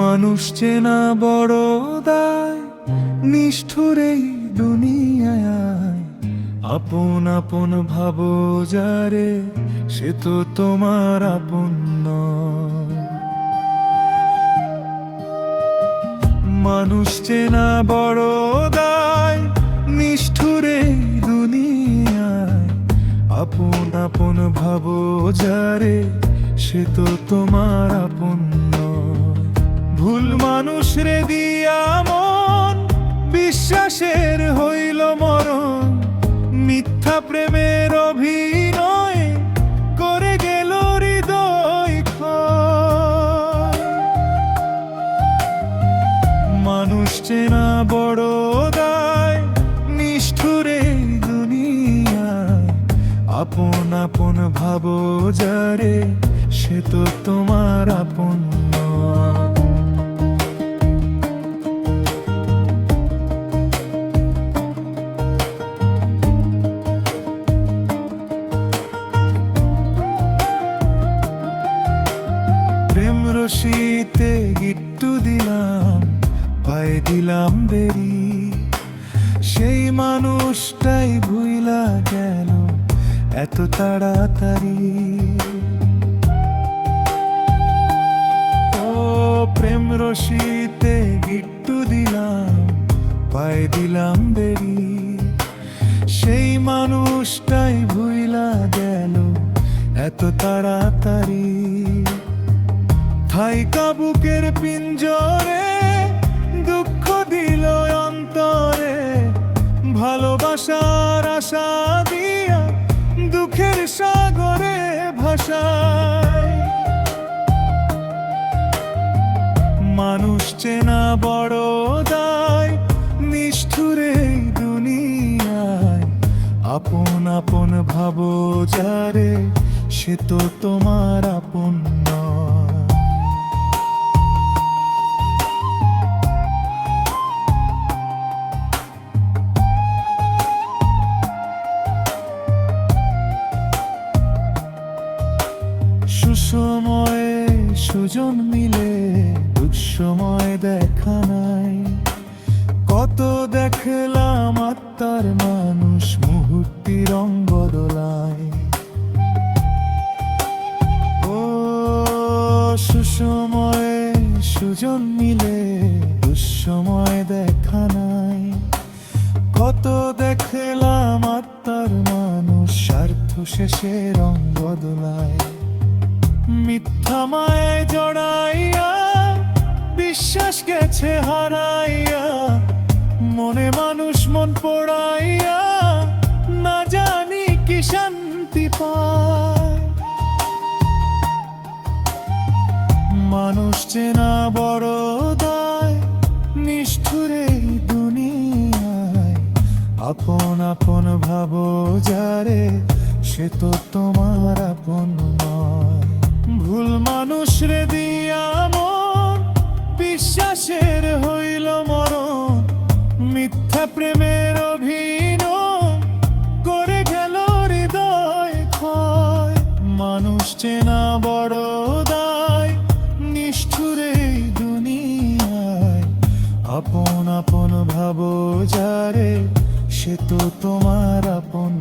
মানুষ চেনা বড় দায়, নিষ্ঠুর এই দুনিয়ায় আপন আপন ভাবো যারে, সে তো তোমার আপন মানুষ চেনা বড় দায়, নিষ্ঠুর দুনিয়ায় আপন আপন ভাবো যারে, সে তো তোমার আপন। ভুল মানুষ রে দিয়া মন, বিশ্বাসের হইল মরণ মিথ্যা প্রেমের অভিনয় করে গেল হৃদয়। মানুষ চেনা বড় দায় নিষ্ঠুরে দুনিয়া আপন আপন ভাবো যারে, সে তো তোমার আপন প্রেম রশিতে গিট্টু দিলাম, পায়ে দিলাম বেরি। সেই মানুষটাই ভুইলা গেল এত তাড়াতাড়ি? ও প্রেম রশিতে গিট্টু দিলাম, পায়ে দিলাম বেরি। সেই মানুষটাই ভুইলা গেল এত তাড়াতাড়ি? ঠাই কাবুকের পিঞ্জরে দুঃখ দিল অন্তরে। ভালোবাসার আশা দিয়া দুঃখের সাগরে ভাষায় মানুষ চেনা বড় দায়, নিষ্ঠুরে দুনিয়ায়। আপন আপন ভাবো যারে, সে তো তোমার আপন সুজন মিলে দুঃসময় দেখা নাই। কত দেখলাম আত্মার মানুষ মুহূর্তি রং বদলায় ও সুসময়ে সুজন মিলে দুঃসময় দেখা নাই। কত দেখলাম আত্মার মানুষ স্বার্থ শেষে রং বদলায় মিথ্যা মায় জড়াইয়া, বিশ্বাস গেছে হারাইয়া। মনে মানুষ মন পড়াইয়া, না জানি কি শান্তি মানুষ চেনা বড় দায়, নিষ্ঠুরে দুনিয়ায়। আপন আপন ভাবো যারে, সে তো তোমার আপন নয়। ভুল মানুষ দিয়া মন, বিশ্বাসের হইল মরণ। মিথ্যা প্রেমের অভিনয় করে গেল হৃদয় ক্ষয়। মানুষ চেনা বড় দায় নিষ্ঠুরে দুনিয়ায়। আপন আপন ভাবো যারে, সে তো তোমার আপন